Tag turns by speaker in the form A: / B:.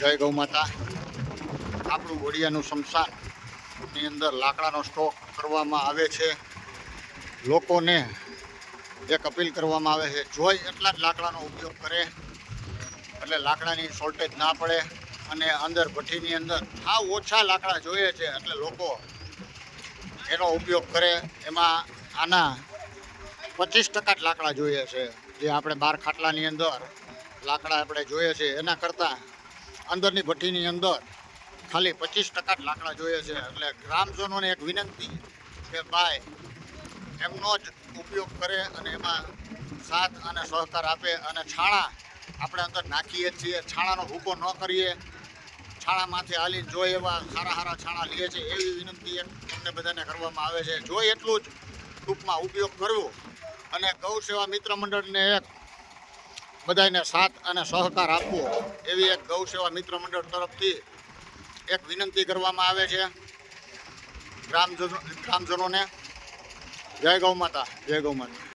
A: જય ગૌ માતા. આપણું ઘોડિયાનું શમશાનની અંદર લાકડાનો સ્ટોક કરવામાં આવે છે. લોકોને એક અપીલ કરવામાં આવે છે, જોઈ એટલા જ લાકડાનો ઉપયોગ કરે, એટલે લાકડાની શોર્ટેજ ના પડે અને અંદર ભઠ્ઠીની અંદર આ ઓછા લાકડા જોઈએ છે એટલે લોકો એનો ઉપયોગ કરે. એમાં આના પચીસ ટકા જ લાકડા જોઈએ છે. જે આપણે બાર ખાટલાની અંદર લાકડા આપણે જોઈએ છે, એના કરતાં અંદરની ભઠ્ઠીની અંદર ખાલી પચીસ ટકા જ લાકડા જોઈએ છે. એટલે ગ્રામજનોને એક વિનંતી કે ભાઈ, એમનો જ ઉપયોગ કરે અને એમાં સાથ અને સહકાર આપે અને છાણા આપણે અંદર નાખીએ જ છીએ. છાણાનો ભૂકો ન કરીએ. છાણામાંથી હાલી જોઈ એવા સારા સારા છાણા લઈએ છે. એવી વિનંતી અમને બધાને કરવામાં આવે છે. જોઈ એટલું જ ટૂંકમાં ઉપયોગ કરવો અને ગૌ સેવા મિત્ર મંડળને એક બધાને સાથ અને સહકાર આપવો એવી એક ગૌ સેવા મિત્ર મંડળ તરફથી એક વિનંતી કરવામાં આવે છે. ગ્રામજનો ગ્રામજનોને. જય ગૌ માતા, જય ગૌ માતા.